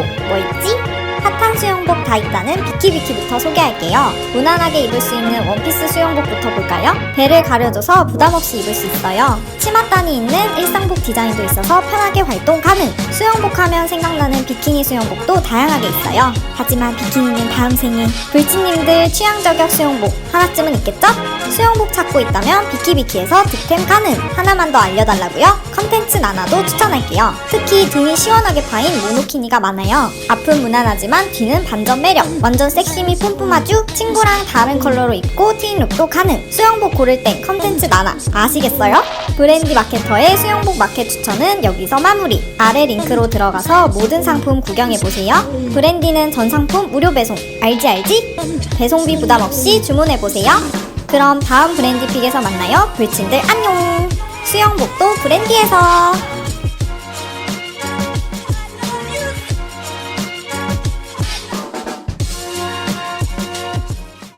뭐 있지? 핫한 수영복 다 있다는 비키비키부터 소개할게요. 무난하게 입을 수 있는 원피스 수영복부터 볼까요? 배를 가려줘서 부담 없이 입을 수 있어요. 치맛단이 있는 일상복 디자인도 있어서 편하게 활동 가능. 수영복 하면 생각나는 비키니 수영복도 다양하게 있어요. 하지만 비키니는 다음 생에 불치님들 취향 저격 수영복 하나쯤은 있겠죠? 수영복 찾고 있다면 비키비키에서 득템 가능. 하나만 더 알려달라고요? 컨텐츠 나나도 추천할게요. 특히 등이 시원하게 파인 모노키니가 많아요. 앞은 무난하지만 뒤는 반전 매력. 완전 섹시미 뿜뿜하죠? 친구랑 다른 컬러로 입고 트윈룩도 가능. 수영복 고를 땐 컨텐츠 나나. 아시겠어요? 브랜디 마케터의 수영복 마켓 추천은 여기서 마무리. 아래 링크로 들어가서 모든 상품 구경해보세요. 브랜디는 전 상품 무료 배송. 알지 알지? 배송비 부담 없이 주문해보세요. 그럼 다음 브랜디픽에서 만나요. 불친들 안녕! 수영복도 브랜디에서!